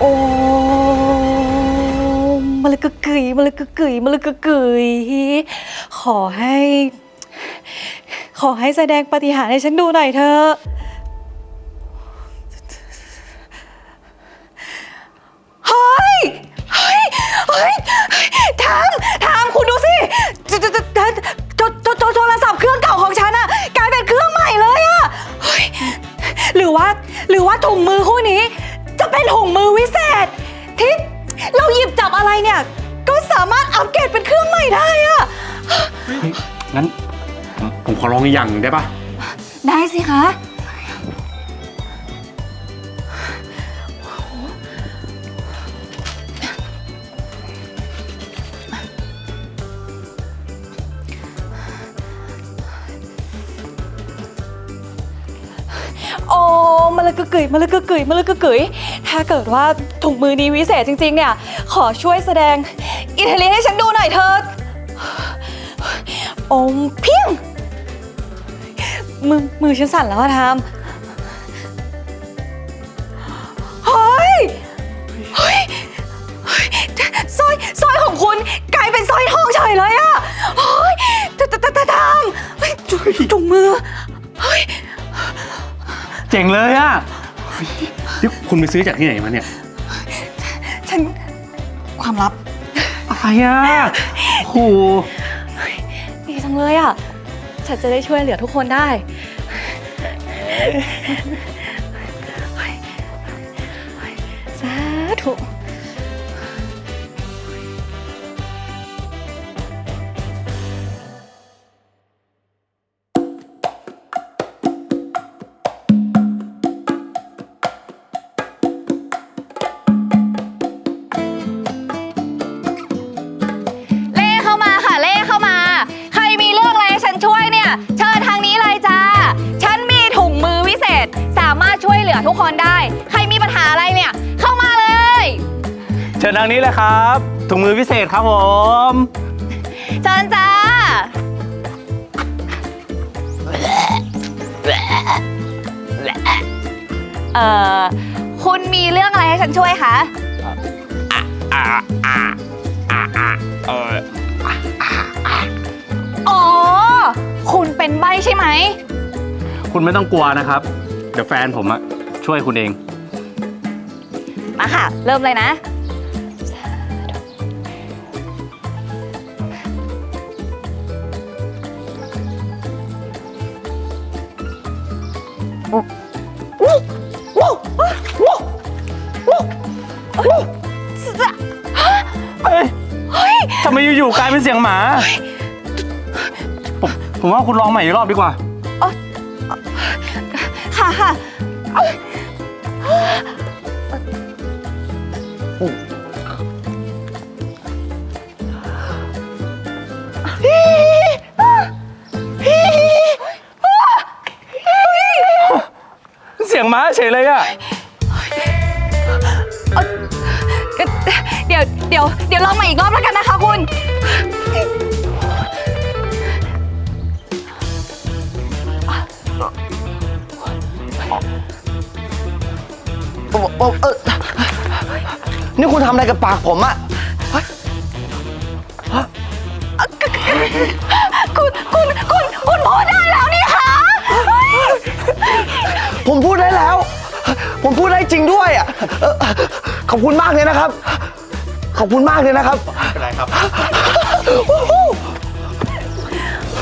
โอ้มะละกะกึ๋ยมะละกะกึ๋ยมะละกะกึ๋ยขอให้ ขอให้แสดงปฏิหารย์ให้ฉันดูหน่อยเถอะ งั้นผมผมขอลองอีกอย่างหนึ่งได้ปะได้สิคะโอ้มาละกะกึ๋ยมาละกะกึ๋ยมาละกะกึ๋ยถ้าเกิดว่าถุงมือนี้วิเศษจริง ๆ เนี่ย ขอช่วยแสดงอิตาลีให้ฉันดูหน่อยเถิด อมเพียง มือมือฉันสั่นแล้วอะทามเฮ้ย เฮ้ย เฮ้ยสร้อยสร้อยของคุณกลายเป็นสร้อยทองเฉยเลยอะเฮ้ยตาตาตาตาทามเฮ้ยจุจุงมือ เฮ้ย เจ๋งเลยอะยนี่คุณไปซื้อจากที่ไหนมาเนี่ย ฉันความลับอะไรอะโอ้โห จังเลยอะ ฉันจะได้ช่วยเหลือทุกคนได้ เชิญทางนี้เลยครับถุงมือพิเศษครับผมเชิญจ้า เอ่อ คุณมีเรื่องอะไรให้ฉันช่วยคะอ่าอ่าอ่าอ่าเอออ๋อ คุณเป็นใบใช่ไหม คุณไม่ต้องกลัวนะครับ เดี๋ยวแฟนผมอะช่วยคุณเอง มาค่ะ เริ่มเลยนะ เอ้ยทำไมอยู่ๆกลายเป็นเสียงหมาผมผมว่าคุณลองใหม่อีกรอบดีกว่า ค่ะค่ะเสียงหมาเฉยเลยอะ เเดี๋ยวเดี๋ยวเดี๋ยวลองใหม่อีกรอบแล้วกันนะคะ คุณเอ่อเออนี่คุณทำอะไรกับปากผมอะคุณคุณคุณคุณพูดได้แล้วนี่คะผมพูดได้แล้ว ผมพูดได้จริงด้วยอะเอ่อ ขอบคุณมากเลยนะครับ ขอบคุณมากเลยนะครับเป็นไรครับ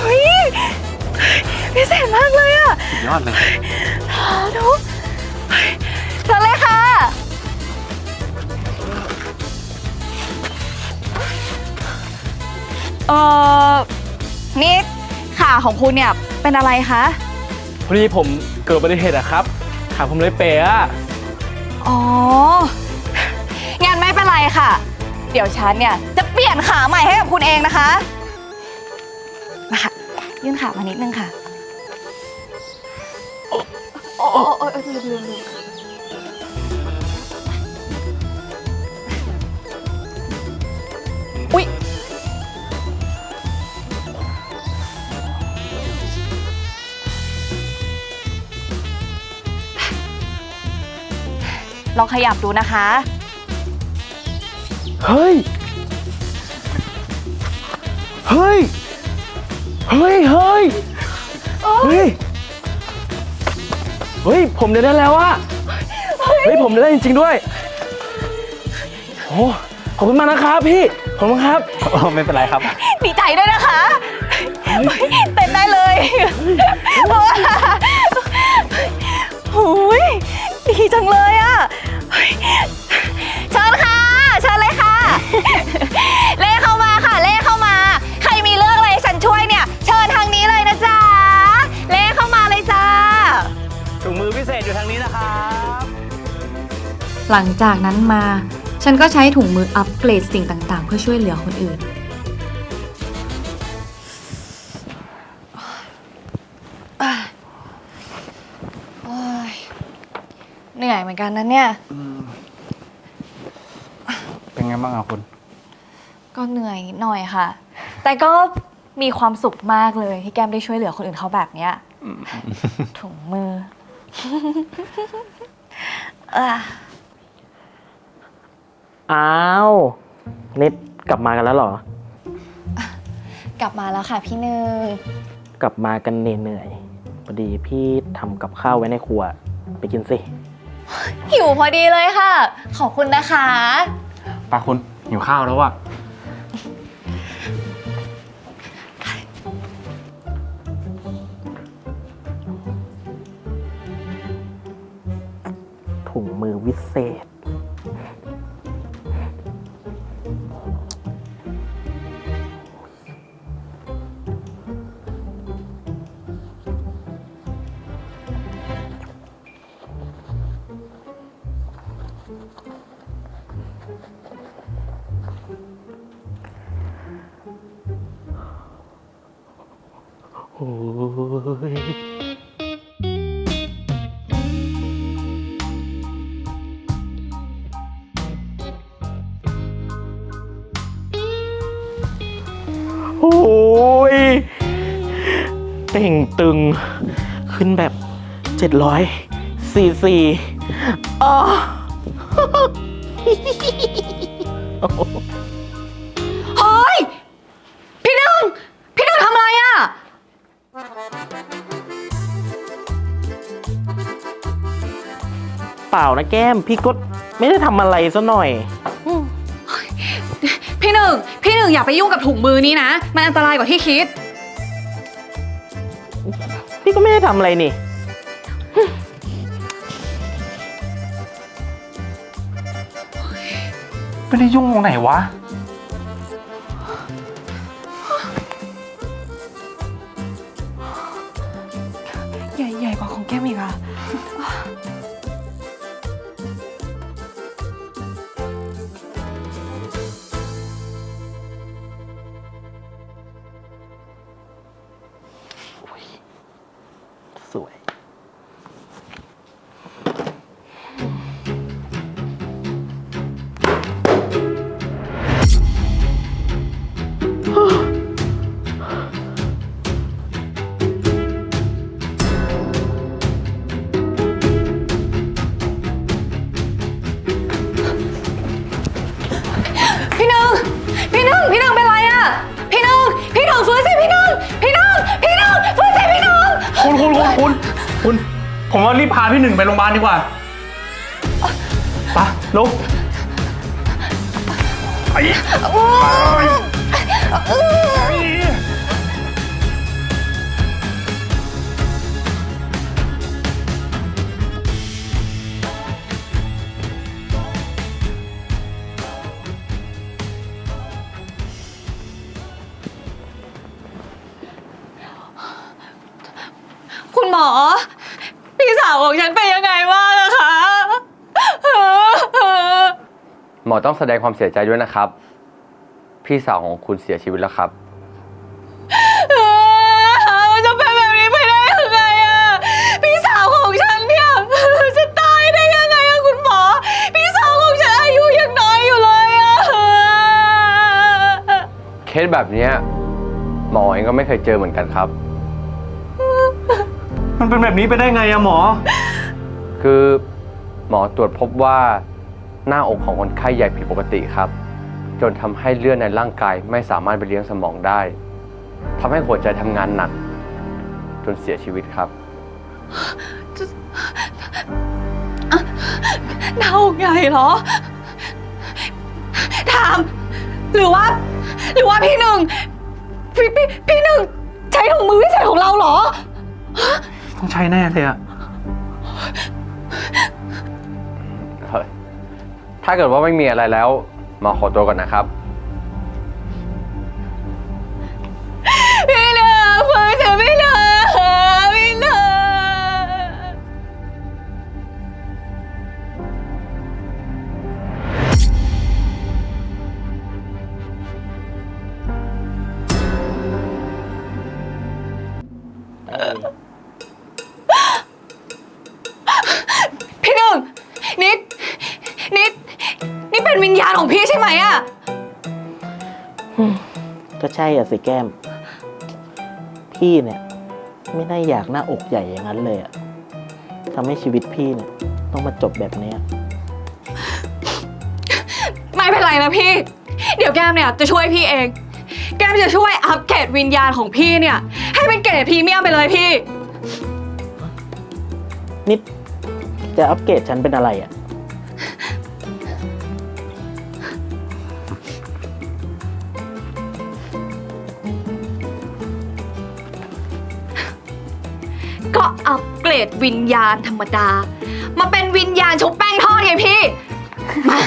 เฮ้ยพิเศษมากเลยอะสุดยอดเลย สาธุเชิญเลยค่ะ เอ่อ นี่ขาของคุณเนี่ยเป็นอะไรคะ พอดีผมเกิดอุบัติเหตุอะครับ ขาผมเลยเป๋อะ อ๋องั้นไม่ เป็นไรค่ะ เดี๋ยวฉันเนี่ยจะเปลี่ยนขาใหม่ให้กับคุณเองนะคะมาค่ะยื่นขามานิดนึงค่ะ โอ้โอ้โอ้ลืมลืมลืมอุ๊ย ลองขยับดูนะคะ เฮ้ย เฮ้ย เฮ้ย เฮ้ย เฮ้ย เฮ้ย ผมเดินได้แล้วอะเฮ้ย ผมเดินได้จริง ๆ ด้วย โอ้ขอบคุณมากนะครับพี่ ขอบคุณครับ อ๋อไม่เป็นไรครับ ดีใจด้วยนะคะเต้นได้เลยหุยดีจังเลย หลังจากนั้นมา ฉันก็ใช้ถุงมืออัปเกรดสิ่งต่างๆ เพื่อช่วยเหลือคนอื่นเหนื่อยเหมือนกันนะเนี่ย เป็นไงบ้างอะคุณ ก็เหนื่อยนิดหน่อยค่ะ แต่ก็มีความสุขมากเลยที่แก้มได้ช่วยเหลือคนอื่นเขาแบบเนี้ยถุงมือเอ้อ อ้าวนิดกลับมากันแล้วเหรอ กลับมาแล้วค่ะพี่หนึ่งกลับมากันเหนื่อยๆพอดีพี่ทำกับข้าวไว้ในครัว ไปกินสิหิวพอดีเลยค่ะ ขอบคุณนะคะ ปาคุณหิวข้าวแล้วอะถุงมือวิเศษ ยโอ้ยเต่งตึง ขึ้นแบบ700ซีซีอ๋อ เปล่านะแก้ม พี่ก็ไม่ได้ทำอะไรซะหน่อย พี่หนึ่ง พี่หนึ่งอย่าไปยุ่งกับถุงมือนี้นะ มันอันตรายกว่าที่คิด พี่ก็ไม่ได้ทำอะไรนี่ ไม่ได้ยุ่งตรงไหนวะ ผมว่ารีบพาพี่หนึ่งไปโรงพยาบาลดีกว่าไปะลุกไปไปคุ พี่สาวของฉันเป็นยังไงบ้างอะคะหมอต้องแสดงความเสียใจด้วยนะครับ พี่สาวของคุณเสียชีวิตแล้วครับ มันจะเป็นแบบนี้ไปได้ยังไงอะพี่สาวของฉันเนี่ยจะตายได้ยังไงอะคุณหมอ พี่สาวของฉันอายุยังน้อยอยู่เลยอะเคสแบบเนี้ยหมอเองก็ไม่เคยเจอเหมือนกันครับ มันเป็นแบบนี้ไปได้ไงอะหมอ คือหมอตรวจพบว่าหน้าอกของคนไข้ใหญ่ผิดปกติครับนทำให้เลือดในร่างกายไม่สามารถไปเลี้ยงสมองได้ทำให้หัวใจทำงานหนัก จนเสียชีวิตครับเน่าไงเหรอ ถาม หรือว่า หรือว่าพี่หนึ่ง พี่พี่พี่หนึ่งใช้ถุงมือวิเศษของเราเหรอ ต้องใช้แน่เลยอะถ้าเกิดว่าไม่มีอะไรแล้วหมาขอตัวก่อนนะครับ ใช่อะสิแก้ม พี่เนี่ย ไม่ได้อยากหน้าอกใหญ่อย่างนั้นเลยอะทำให้ชีวิตพี่เนี่ย ต้องมาจบแบบเนี้ยไม่เป็นไรนะพี่ เดี๋ยวแก้มเนี่ยจะช่วยพี่เอง แก้มจะช่วยอัปเกรดวิญญาณของพี่เนี่ย ให้เป็นเกรดพรีเมียมไปเลยพี่ นิดจะอัปเกรดฉันเป็นอะไรอะ อัปเกรดวิญญาณธรรมดา มาเป็นวิญญาณชุบแป้งทอดไงพี่ มา